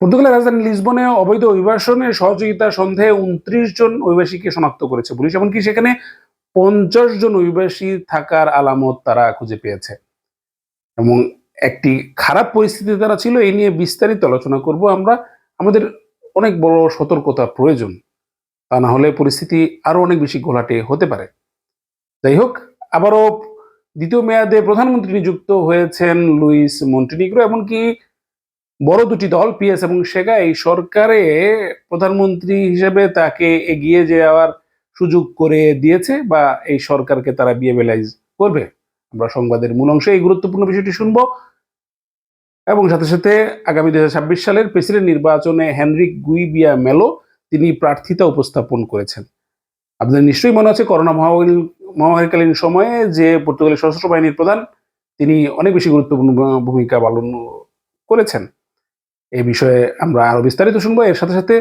পর্তুগালের রাজধানী লিসবনে অবৈধ অভিবাসনের সহযোগিতা সন্দেহে উনত্রিশ জন অভিবাসীকে শনাক্ত করেছে পুলিশ, এমনকি সেখানে পঞ্চাশ জন অভিবাসী থাকার আলামত তারা খুঁজে পেয়েছে। এবং একটি খারাপ পরিস্থিতিতে তারা ছিল, এই নিয়ে বিস্তারিত আলোচনা করব আমরা। আমাদের অনেক বড় সতর্কতা প্রয়োজন, তা না হলে পরিস্থিতি আরও অনেক বেশি ঘোলাটে হতে পারে। যাই হোক, আবারও দ্বিতীয় মেয়াদে প্রধানমন্ত্রী নিযুক্ত হয়েছেন লুইস মন্টিনিগ্রো, এমনকি বড় দুটি দল, পিএস এবং সেগা, এই সরকারে প্রধানমন্ত্রী হিসেবে তাকে এগিয়ে যাওয়ার সুযোগ করে দিয়েছে বা এই সরকারকে তারা বিএবেলাইজ করবে। আমরা সংবাদের মূল অংশে এই গুরুত্বপূর্ণ বিষয়টি শুনব। এবং সাথে সাথে আগামী দুই সালের প্রেসিডেন্ট নির্বাচনে হেনরিক গুইবিয়া মেলো, তিনি প্রার্থিতা উপস্থাপন করেছেন। আপনাদের নিশ্চয়ই মনে আছে, করোনা মহামারী, মহামারীকালীন সময়ে যে পর্তুগালের সশস্ত্র বাহিনীর প্রধান, তিনি অনেক বেশি গুরুত্বপূর্ণ ভূমিকা পালন করেছেন। এই বিষয়ে আমরা আরও বিস্তারিত শুনব। এর সাথে সাথে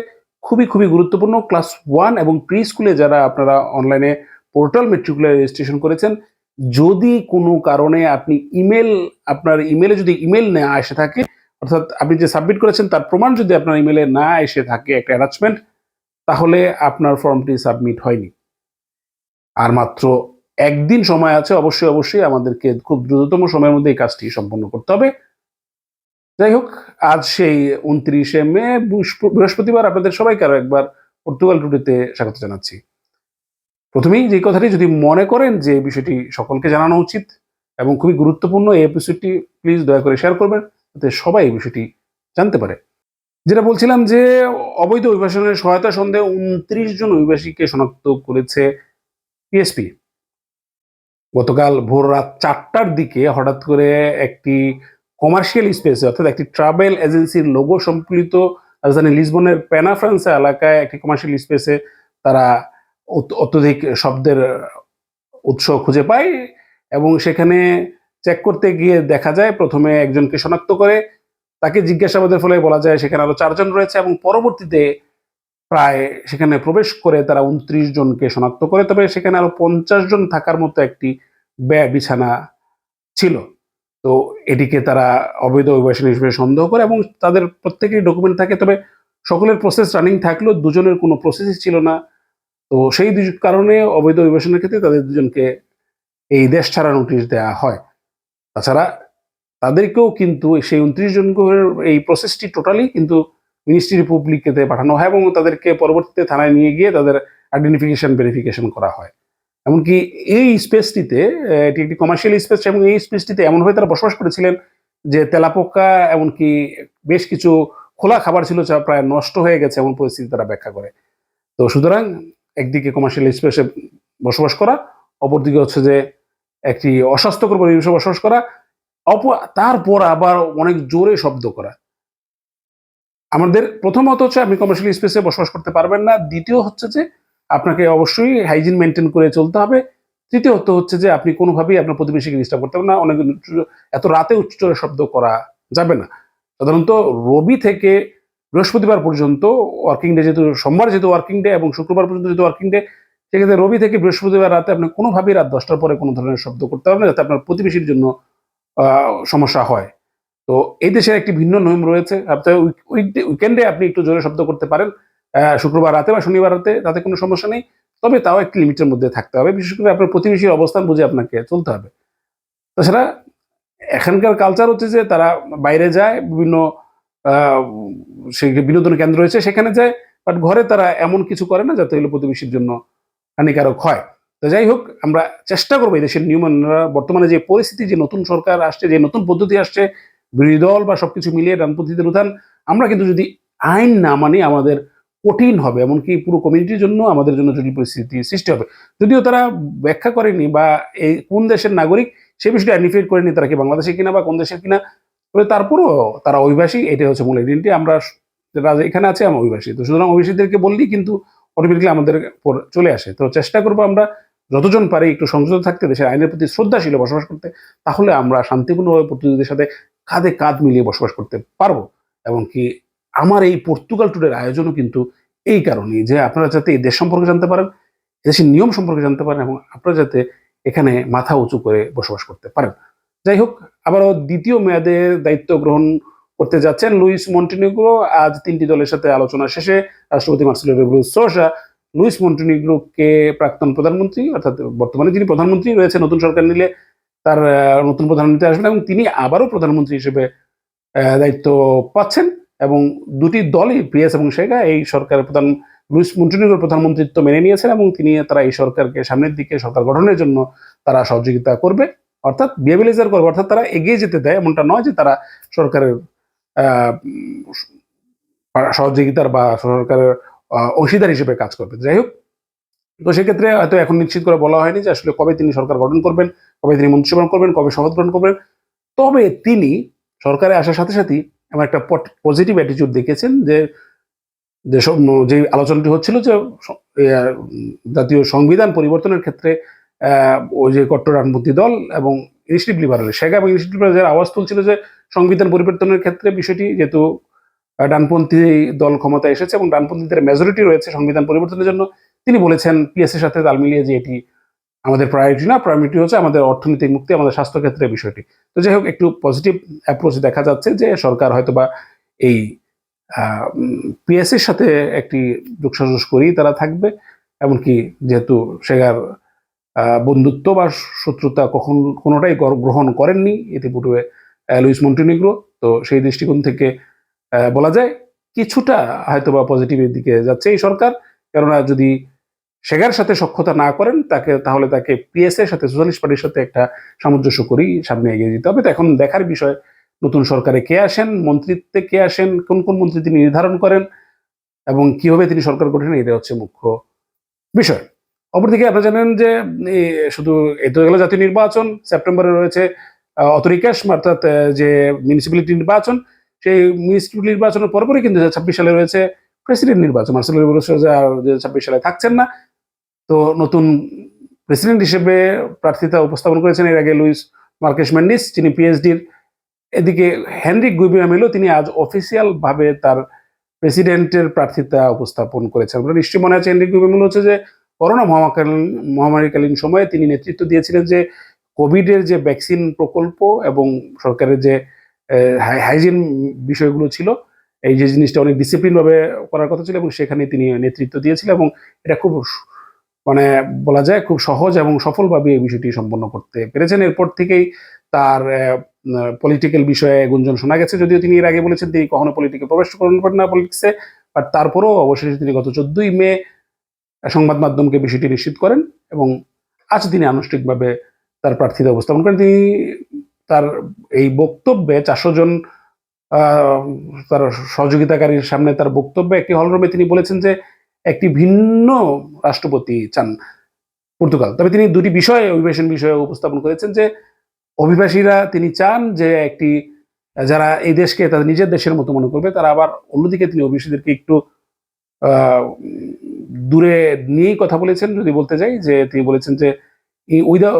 খুবই খুবই গুরুত্বপূর্ণ ক্লাস ওয়ান এবং প্রি স্কুলে যারা আপনারা অনলাইনে পোর্টাল মেট্রিকুলার রেজিস্ট্রেশন করেছেন, যদি কোনো কারণে আপনি ইমেল, আপনার ইমেলে যদি ইমেল না এসে থাকে, অর্থাৎ আপনি যে সাবমিট করেছেন তার প্রমাণ যদি আপনার ইমেলে না এসে থাকে একটা অ্যাটাচমেন্ট, তাহলে আপনার ফর্মটি সাবমিট হয়নি। আর মাত্র একদিন সময় আছে, অবশ্যই অবশ্যই আমাদেরকে খুব দ্রুততম সময়ের মধ্যে এই কাজটি সম্পন্ন করতে হবে। যাই হোক, আজ সেই উনত্রিশে মে বৃহস্প- বৃহস্পতিবার আপনাদের সবাইকে আরও একবার পর্তুগাল টুডেতে স্বাগত জানাচ্ছি। প্রথমেই যে কথাটি, যদি মনে করেন যে বিষয়টি সকলকে জানানো উচিত এবং খুবই গুরুত্বপূর্ণ, এই এপিসোডটি প্লিজ দয়া করে শেয়ার করবেন যাতে সবাই এই বিষয়টি জানতে পারে। যেটা বলছিলাম যে, অবৈধ অভিবাসনের সহায়তা সন্দেহে উনত্রিশ জন অভিবাসীকে শনাক্ত করেছে পিএসপি গতকাল ভোর রাত চারটার দিকে হঠাৎ করে একটি কমার্শিয়াল স্পেসে অর্থাৎ একটি ট্রাভেল এজেন্সির লোগো সম্পলিত রাজধানী লিসবনের পেনা ফ্রান্সে এলাকায় একটি কমার্শিয়াল স্পেসে তারা অত- অত্যধিক শব্দের উৎস খুঁজে পায় এবং সেখানে চেক করতে গিয়ে দেখা যায় প্রথমে একজনকে শনাক্ত করে, তাকে জিজ্ঞাসাবাদের ফলে বলা যায় সেখানে আরও চারজন রয়েছে এবং পরবর্তীতে প্রায় সেখানে প্রবেশ করে তারা উনত্রিশ জনকে শনাক্ত করে, তবে সেখানে আরও পঞ্চাশ জন থাকার মতো একটি ব্যয় বিছানা ছিল। তো এটিকে তারা অবৈধ অভিবাসন হিসেবে সন্দেহ করে এবং তাদের প্রত্যেকেরই ডকুমেন্ট থাকে। তবে সকলের প্রসেস রানিং থাকলেও দুজনের কোনো প্রসেসই ছিল না। তো সেই কারণে অবৈধ অভিবাসনের ক্ষেত্রে তাদের দুজনকে এই দেশ ছাড়া নোটিশ দেওয়া হয়। তাছাড়া তাদেরকেও কিন্তু সেই উনত্রিশ জনকে এই প্রসেসটি টোটালি কিন্তু মিনিস্ট্রি রিপাবলিকেতে পাঠানো হয় এবং তাদেরকে পরবর্তীতে থানায় নিয়ে গিয়ে তাদের আইডেন্টিফিকেশন ভেরিফিকেশন করা হয়। এমনকি এই স্পেসটিতে এটি একটি কমার্শিয়াল স্পেস এবং এই স্পেসটিতে এমনভাবে তারা বসবাস করেছিলেন যে তেলাপোকা, এমনকি বেশ কিছু খোলা খাবার ছিল যা প্রায় নষ্ট হয়ে গেছে এমন পরিস্থিতি তারা ব্যাখ্যা করে। তো সুতরাং একদিকে কমার্শিয়াল স্পেসে বসবাস করা, অপরদিকে হচ্ছে যে একটি অস্বাস্থ্যকর পরিবেশে বসবাস করা, অপ, তারপর আবার অনেক জোরে শব্দ করা। আমাদের প্রথমত হচ্ছে আপনি কমার্শিয়াল স্পেসে বসবাস করতে পারবেন না, দ্বিতীয় হচ্ছে যে আপনাকে অবশ্যই হাইজিন মেনটেন করে চলতে হবে। তৃতীয়ত হচ্ছে যে, আপনি কোনোভাবেই আপনার প্রতিবেশীকে ডিস্টার্ব করতে পারবেন না। অনেক এত রাতে উচ্চরে শব্দ করা যাবে না। সাধারণত রবি থেকে বৃহস্পতিবার পর্যন্ত ওয়ার্কিং ডে যেহেতু, সোমবার যেহেতু ওয়ার্কিং ডে এবং শুক্রবার পর্যন্ত যেহেতু ওয়ার্কিং ডে সেক্ষেত্রে রবি থেকে বৃহস্পতিবার রাতে আপনি কোনোভাবেই রাত দশটার পরে কোনো ধরনের শব্দ করতে পারবেন না, যাতে আপনার প্রতিবেশীর জন্য সমস্যা হয়। তো এই দেশের একটি ভিন্ন নিয়ম রয়েছে। উইকেন্ডে আপনি একটু জোরে শব্দ করতে পারেন। শুক্রবার রাতে বা শনিবার রাতে তাতে কোনো সমস্যা নেই। তবে তাও একটি লিমিটের মধ্যে থাকতে হবে। বিশেষ করে আপনার প্রতিবেশীর অবস্থান বুঝে আপনাকে চলতে হবে। তাছাড়া এখানকার কালচার হচ্ছে যে তারা বাইরে যায়, বিভিন্ন সেই বিনোদন কেন্দ্র রয়েছে সেখানে যায় বাট ঘরে তারা এমন কিছু করে না যাতে হলো প্রতিবেশীর জন্য হানিকারক হয়। তো যাই হোক, আমরা চেষ্টা করব এই দেশের নিয়ম বর্তমানে যে পরিস্থিতি, যে নতুন সরকার আসছে, যে নতুন পদ্ধতি আসছে, বিরোধী দল বা সবকিছু মিলিয়ে ডানপন্থীদের উত্থান, আমরা কিন্তু যদি আইন না মানি আমাদের কঠিন হবে, এমনকি পুরো কমিউনিটির জন্য আমাদের জন্য জটিল পরিস্থিতি সৃষ্টি হবে। যদিও তারা ব্যাখ্যা করেনি বা এই কোন দেশের নাগরিক সে বিষয়টি আইডেন্টিফাই করেনি তারা কি বাংলাদেশে কিনা বা কোন দেশের কিনা, তবে তারপরও তারা অভিবাসী, এটাই হচ্ছে মূল আইডেন্টি আমরা যারা এখানে আছে, আমরা অভিবাসী। তো সুতরাং অভিবাসীদেরকে বললেই কিন্তু অটোমেটিকলি আমাদের চলে আসে। তো চেষ্টা করব আমরা যতজন পারি একটু সংযত থাকতে, দেশের আইনের প্রতি শ্রদ্ধাশীল বসবাস করতে, তাহলে আমরা শান্তিপূর্ণভাবে পর্তুগিজদের সাথে কাঁধে কাঁধ মিলিয়ে বসবাস করতে পারব। এবং কি আমার এই পর্তুগাল ট্যুরের আয়োজনও কিন্তু এই কারণেই যে আপনারা যাতে এই দেশ সম্পর্কে জানতে পারেন দেশের নিয়ম সম্পর্কে জানতে পারেন এবং আপনারা যাতে এখানে মাথা উঁচু করে বসবাস করতে পারেন। যাই হোক, আবারও দ্বিতীয় মেয়াদে দায়িত্ব গ্রহণ করতে যাচ্ছেন লুইস মন্টিনিগ্রো। আজ তিনটি দলের সাথে আলোচনা শেষে রাষ্ট্রপতি মার্সেলো রেবরু সোসা লুইস মন্টিনিগ্রোকে প্রাক্তন প্রধানমন্ত্রী অর্থাৎ বর্তমানে যিনি প্রধানমন্ত্রী রয়েছে নতুন সরকার নিলে তার নতুন প্রধানমন্ত্রী আসবেন এবং তিনি আবারও প্রধানমন্ত্রী হিসেবে দায়িত্ব পাচ্ছেন। এবং দুটি দলই পিএস এবং শেখা, এই সরকারের প্রধান লুইস মন্টিনিগ্রোর প্রধানমন্ত্রিত্ব মেনে নিয়েছেন এবং তিনি তারা এই সরকারকে সামনের দিকে সরকার গঠনের জন্য তারা সহযোগিতা করবে। অর্থাৎ বিয়েবিলাইজার করবে অর্থাৎ তারা এগিয়ে যেতে দেয়, এমনটা নয় যে তারা সরকারের সহযোগিতার বা সরকারের অংশীদার হিসেবে কাজ করবে। যাই হোক, তো সেক্ষেত্রে হয়তো এখন নিশ্চিত করে বলা হয়নি যে আসলে কবে তিনি সরকার গঠন করবেন, কবে তিনি মন্ত্রিসভা করবেন, কবে শপথ গ্রহণ করবেন। তবে তিনি সরকারে আসার সাথে সাথেই এমন একটা পজিটিভ অ্যাটিটিউড দেখেছেন যে যে সব যে আলোচনাটি হচ্ছিল যে জাতীয় সংবিধান পরিবর্তনের ক্ষেত্রে ওই যে কট্টর ডানপন্থী দল এবং ইনিশিয়েটিভ লিবারেল শেখা এবং ইনিশিয়েটিভ লিবারেল আওয়াজ তুলছিল যে সংবিধান পরিবর্তনের ক্ষেত্রে বিষয়টি যেহেতু ডানপন্থী দল ক্ষমতায় এসেছে এবং ডানপন্থীদের মেজরিটি রয়েছে সংবিধান পরিবর্তনের জন্য, তিনি বলেছেন পিএস এর সাথে তাল মিলিয়ে যে এটি আমাদের প্রায়োরিটি না প্রায়োরিটি হচ্ছে আমাদের অর্থনৈতিক মুক্তি, আমাদের স্বাস্থ্য ক্ষেত্রে বিষয়টি। তো যাই হোক, একটু পজিটিভ অ্যাপ্রোচ দেখা যাচ্ছে যে সরকার হয়তো বা এই পিএস এর সাথে একটি যোগসাজস করেই তারা থাকবে। এমনকি যেহেতু সেগার বন্ধুত্ব বা শত্রুতা কখন কোনোটাই গ্রহণ করেননি, ইতিপূর্বে লুইস মন্টিনিগ্রো। তো সেই দৃষ্টিকোণ থেকে বলা যায় কিছুটা হয়তোবা পজিটিভের দিকে যাচ্ছে এই সরকার। কেননা যদি সেগার সাথে সক্ষতা না করেন, তাকে তাহলে তাকে পিএস এর সাথে সোশ্যালিস্ট পার্টির সাথে একটা সামঞ্জস্য করেই সামনে এগিয়ে যেতে হবে। তো এখন দেখার বিষয়, নতুন সরকারে কে আসেন, মন্ত্রিত্বে কে আসেন, কোন কোন মন্ত্রী তিনি নির্ধারণ করেন, এবং কীভাবে তিনি সরকার গঠন এটা হচ্ছে মুখ্য বিষয়। অপরদিকে আপনারা জানেন যে শুধু এ তো গেল জাতীয় নির্বাচন, সেপ্টেম্বরে রয়েছে অতরিকাশ, অর্থাৎ যে মিউনিসিপ্যালিটি নির্বাচন, সেই মিউনিসিপ্যালিটি নির্বাচনের পরপরই কিন্তু ছাব্বিশ সালে রয়েছে প্রেসিডেন্ট নির্বাচন। মার্সেল ছাব্বিশ সালে থাকছেন না তো নতুন প্রেসিডেন্ট হিসেবে প্রার্থিতা উপস্থাপন করেছেন এর আগে লুইস মার্কেশ মেন্ডিস যিনি পিএইচডির। এদিকে হেনরিক গুবিয়ামিলো তিনি আজ অফিসিয়াল ভাবে তার প্রেসিডেন্টের প্রার্থিতা উপস্থাপন করেছেন। আপনার নিশ্চয়ই মনে আছে হেনরিক গুবিয়ামিলো হচ্ছে যে করোনা মহামারীকালীন মহামারীকালীন সময়ে তিনি নেতৃত্ব দিয়েছিলেন যে কোভিডের যে ভ্যাকসিন প্রকল্প এবং সরকারের যে হাইজিন বিষয়গুলো ছিল, এই যে জিনিসটা অনেক ডিসিপ্লিনভাবে করার কথা ছিল এবং সেখানে তিনি নেতৃত্ব দিয়েছিলেন এবং এটা খুব মানে বলা যায় খুব সহজ এবং সফলভাবে এই বিষয়টি সম্পন্ন করতে পেরেছেন। এরপর থেকেই তার পলিটিক্যাল বিষয়ে গুঞ্জন শোনা গেছে। যদিও তিনি এর আগে বলেছেন তিনি কখনো পলিটিকে প্রবেশ করবেন না পলিটিক্সে বাট তারপরেও অবশেষে তিনি গত চোদ্দই মে সংবাদ মাধ্যমকে বিষয়টি নিশ্চিত করেন এবং আজ তিনি আনুষ্ঠানিকভাবে তার প্রার্থিতা উপস্থাপন করেন। তিনি তার এই বক্তব্যে চারশো জন তার সহযোগিতাকারীর সামনে তার বক্তব্যে একটি হলরুমে তিনি বলেছেন যে একটি ভিন্ন রাষ্ট্রপতি চান পর্তুগাল। তবে তিনি দুটি বিষয়ে, অভিবাসন বিষয়ে উপস্থাপন করেছেন যে, অভিবাসীরা তিনি চান যে একটি, যারা এই দেশকে তাদের নিজের দেশের মতো মনে করবে, তারা আবার অন্যদিকে তিনি অভিবাসীদেরকে একটু দূরে নিয়েই কথা বলেছেন। যদি বলতে যাই যে, তিনি বলেছেন যে উইদা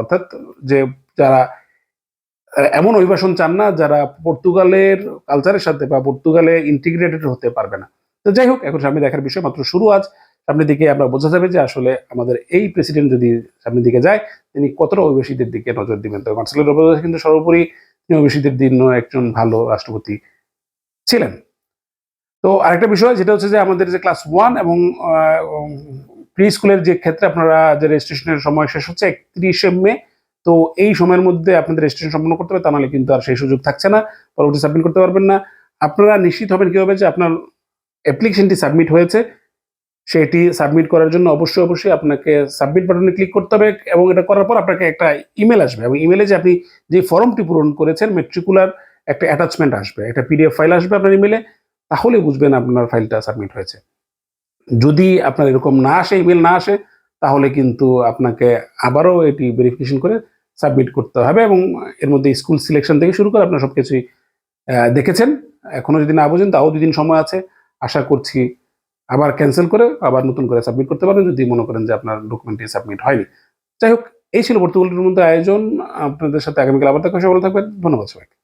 অর্থাৎ যে যারা, এমন অভিবাসন চান না যারা পর্তুগালের কালচারের সাথে বা পর্তুগালে ইন্টিগ্রেটেড হতে পারবে না। তো যাই হোক, এখন সামনে দেখার বিষয় মাত্র শুরু আজ। সামনের দিকে আমরা বোঝা যাবে যে আসলে আমাদের এই প্রেসিডেন্ট যদি সামনের দিকে যায়, তিনি কতটা অভিবাসীদের দিকে নজর দিবেন? তবে মার্সেলো রোবদাস কিন্তু সর্বোপরি তিনি অভিবাসীদের জন্য একজন ভালো রাষ্ট্রপতি ছিলেন। তো আরেকটা বিষয় যেটা হচ্ছে যে আমাদের যে ক্লাস ওয়ান এবং প্রি স্কুলের যে ক্ষেত্রে আপনারা যে রেজিস্ট্রেশনের সময় শেষ হচ্ছে একত্রিশে মে, তো এই সময়ের মধ্যে আপনাদের রেজিস্ট্রেশন সম্পন্ন করতে হবে, তা নাহলে কিন্তু আর সেই সুযোগ থাকছে না। পরবর্তী সাবমিট করতে পারবেন না। আপনারা নিশ্চিত হবেন কীভাবে যে আপনার অ্যাপ্লিকেশনটি সাবমিট হয়েছে, সেটি সাবমিট করার জন্য অবশ্যই অবশ্যই আপনাকে সাবমিট বাটনে ক্লিক করতে হবে এবং এটা করার পর আপনাকে একটা ইমেল আসবে। এবং ইমেলে যে আপনি যে ফর্মটি পূরণ করেছেন মেট্রিকুলার একটা অ্যাটাচমেন্ট আসবে। একটা পিডিএফ ফাইল আসবে আপনার ইমেলে তাহলে বুঝবেন আপনার ফাইলটা সাবমিট হয়েছে। যদি আপনার এরকম না আসে ইমেল না আসে, তাহলে কিন্তু আপনাকে আবারও এটি ভেরিফিকেশন করে সাবমিট করতে হবে এবং এর মধ্যে স্কুল সিলেকশন থেকে শুরু করে আপনার সব কিছুই দেখেছেন। এখনও যদি না বোঝেন, তাও দুদিন সময় আছে। আশা করছি আবার ক্যান্সেল করে আবার নতুন করে সাবমিট করতে পারেন যদি মনে করেন যে আপনার ডকুমেন্টটি সাবমিট হয়নি। যাই হোক, এই ছিল পর্তুগালের মধ্যে আয়োজন। আপনাদের সাথে আগামীকাল আবার দেখা সবাই থাকবেন। ধন্যবাদ সবাইকে।